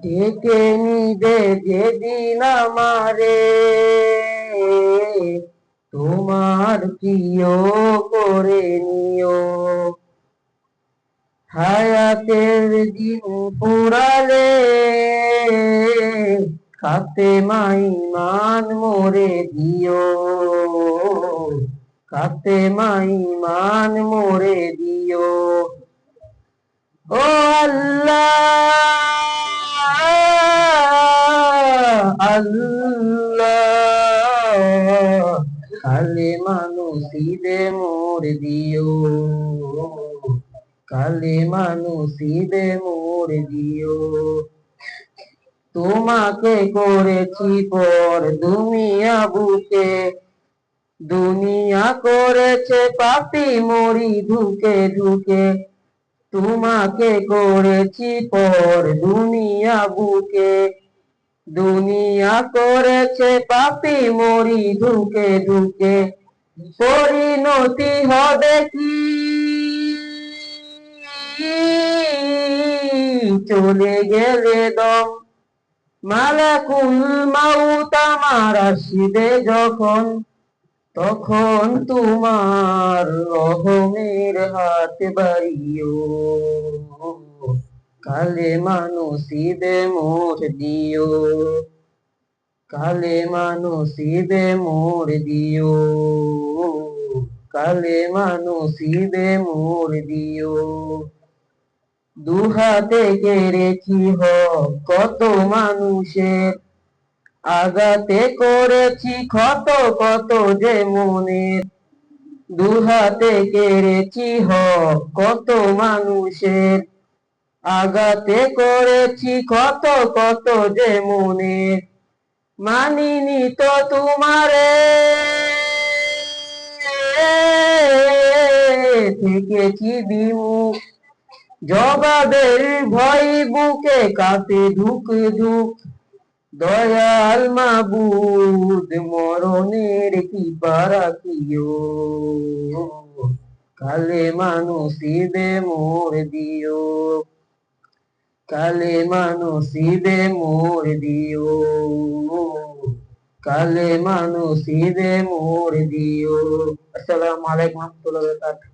ডেকে নিবে যেদিন আমারে। তোমার প্রিয় করে নিও। হায়াতের দিন পুরালে খাতে মাইমান মোরে দিও। খাতে মাইমান মোরে দিও। ও আল্লাহ! আল্লাহ খালে মানুষিদে মোর দিও। কালে মানুষিদে মোর দিও। তোমাকে করেছি পর দুনিয়া বুকে, দুনিয়া করেছে পাপি মরি ঢুকে ঢুকে তোমাকে করেছি পর দুনিয়া বুকে দুনিয়া করেছে পাপি মরি ঢুকে ঢুকে, পরিণতি হবে কি? চলে গেলে দম। মালাকুল মাউত আমার আসিবে যখন, তখন তোমার রহমের হাত বাড়িও। কালে মানুষিবে মোর দিও। কালে মানুষিবে মোর দিও। কালে মানুষিবে মোর দিও। দুহাতে কেড়েছি হ, কত মানুষের। আগাতে করেছি ক্ষত, কত যে মনের। দুহাতে কেড়েছি হ, কত মানুষের। আগাতে করেছি কত কত যে মনের মানিনি তো তোমারে। থেকেছি বিমুখ জবাবের ভয় বুকে কাঁপে ধুক ধুক। দয়াল মা মাবুদ, মরণের কি পারাকিও কালে মানুষিবে মোর দিও। কালে মানুষিবে মোর দিও। কালে মানুষিবে মোর দিও। আসসালামু আলাইকুম ওয়া রাহমাতুল্লাহি